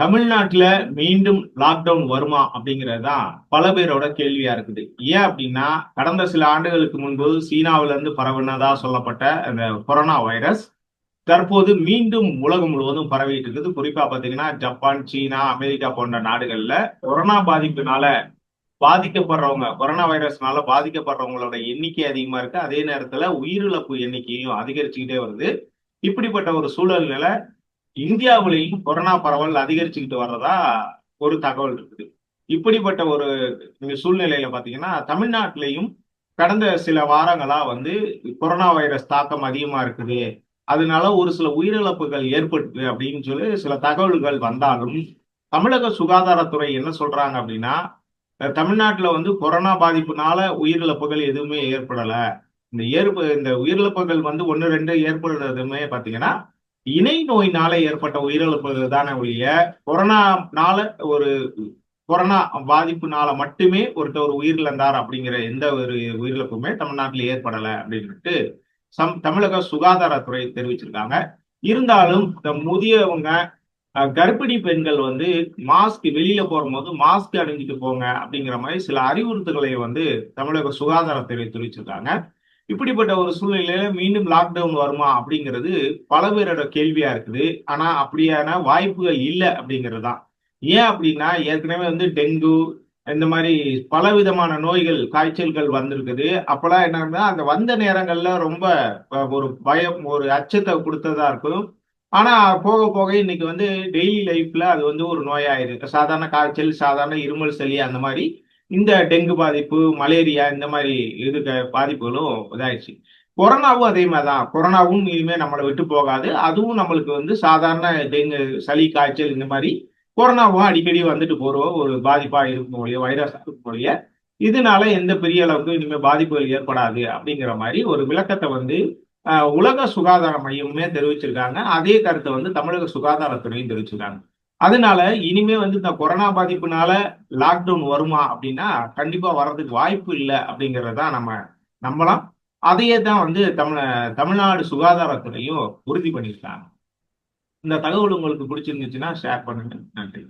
தமிழ்நாட்டுல மீண்டும் லாக்டவுன் வருமா அப்படிங்கிறது தான் பல பேரோட கேள்வியா இருக்குது. ஏன் அப்படின்னா கடந்த சில ஆண்டுகளுக்கு முன்பு சீனாவில இருந்து பரவினதா சொல்லப்பட்ட அந்த கொரோனா வைரஸ் தற்போது மீண்டும் உலகம் முழுவதும் பரவிட்டு இருக்குது. குறிப்பா பாத்தீங்கன்னா ஜப்பான் சீனா அமெரிக்கா போன்ற நாடுகள்ல கொரோனா பாதிப்புனால பாதிக்கப்படுறவங்க கொரோனா வைரஸ்னால பாதிக்கப்படுறவங்களோட எண்ணிக்கை அதிகமா இருக்கு. அதே நேரத்துல உயிரிழப்பு எண்ணிக்கையும் அதிகரிச்சுக்கிட்டே வருது. இப்படிப்பட்ட ஒரு சூழல்நிலை இந்தியாவிலையும் கொரோனா பரவல் அதிகரிச்சுக்கிட்டு வர்றதா ஒரு தகவல் இருக்குது. இப்படிப்பட்ட ஒரு சூழ்நிலையில பாத்தீங்கன்னா தமிழ்நாட்டிலையும் கடந்த சில வாரங்களா வந்து கொரோனா வைரஸ் தாக்கம் அதிகமா இருக்குது. அதனால ஒரு சில உயிரிழப்புகள் ஏற்பட்டு அப்படின்னு சொல்லி சில தகவல்கள் வந்தாலும் தமிழக சுகாதாரத்துறை என்ன சொல்றாங்க அப்படின்னா தமிழ்நாட்டில் வந்து கொரோனா பாதிப்புனால உயிரிழப்புகள் எதுவுமே ஏற்படலை. இந்த ஏற்பு இந்த உயிரிழப்புகள் வந்து ஒன்று ரெண்டு ஏற்படுறதுமே பார்த்தீங்கன்னா இணை நோயினால ஏற்பட்ட உயிரிழப்புகள் தானே ஒழிய கொரோனானால ஒரு கொரோனா பாதிப்புனால மட்டுமே ஒருத்தர் ஒரு உயிரிழந்தார் அப்படிங்கிற எந்த ஒரு உயிரிழப்புமே தமிழ்நாட்டில் ஏற்படலை அப்படின்ட்டு சம் தமிழக சுகாதாரத்துறை தெரிவிச்சிருக்காங்க. இருந்தாலும் இந்த முதியவங்க கர்ப்பிணி பெண்கள் வந்து மாஸ்க் வெளியில போகும்போது மாஸ்க் அணிஞ்சிட்டு போங்க அப்படிங்கிற மாதிரி சில அறிவுறுத்தல்களை வந்து தமிழக சுகாதாரத்துறை தெரிவிச்சிருக்காங்க. இப்படிப்பட்ட ஒரு சூழ்நிலையில மீண்டும் லாக்டவுன் வருமா அப்படிங்கிறது பல பேரோட கேள்வியா இருக்குது. ஆனா அப்படியான வாய்ப்புகள் இல்லை அப்படிங்கிறது தான் ஏன் அப்படின்னா ஏற்கனவே வந்து டெங்கு இந்த மாதிரி பல விதமான நோய்கள் காய்ச்சல்கள் வந்திருக்குது. அப்பெல்லாம் என்னன்னா அந்த வந்த நேரங்கள்ல ரொம்ப ஒரு பயம் ஒரு அச்சத்தை கொடுத்ததா இருக்கும். ஆனா போக போக இன்னைக்கு வந்து டெய்லி லைஃப்ல அது வந்து ஒரு நோயாயிருக்கு சாதாரண காய்ச்சல் சாதாரண இருமல் சளி அந்த மாதிரி இந்த டெங்கு பாதிப்பு மலேரியா இந்த மாதிரி இதுக்கு பாதிப்புகளும் இதாயிடுச்சு. கொரோனாவும் அதே மாதிரி தான் கொரோனாவும் இனிமே நம்மளை விட்டு போகாது. அதுவும் நம்மளுக்கு வந்து சாதாரண டெங்கு சளி காய்ச்சல் இந்த மாதிரி கொரோனாவும் அடிக்கடி வந்துட்டு போற ஒரு பாதிப்பா இருக்கும் ஒழிய வைரஸ் இருக்கும் மொழிய இதனால எந்த பெரிய அளவுக்கு இனிமேல் பாதிப்புகள் ஏற்படாது அப்படிங்கிற மாதிரி ஒரு விளக்கத்தை வந்து உலக சுகாதார மையமுமே தெரிவிச்சிருக்காங்க. அதே கருத்தை வந்து தமிழக சுகாதாரத்துறையும் தெரிவிச்சிருக்காங்க. அதனால இனிமே வந்து இந்த கொரோனா பாதிப்புனால லாக்டவுன் வருமா அப்படின்னா கண்டிப்பா வர்றதுக்கு வாய்ப்பு இல்லை அப்படிங்கறத நம்ம நம்பலாம். அதையே தான் வந்து தமிழ தமிழ்நாடு சுகாதாரத்துறையும் உறுதி பண்ணியிருக்காங்க. இந்த தகவல் உங்களுக்கு பிடிச்சிருந்துச்சுன்னா ஷேர் பண்ணுங்க. நன்றி.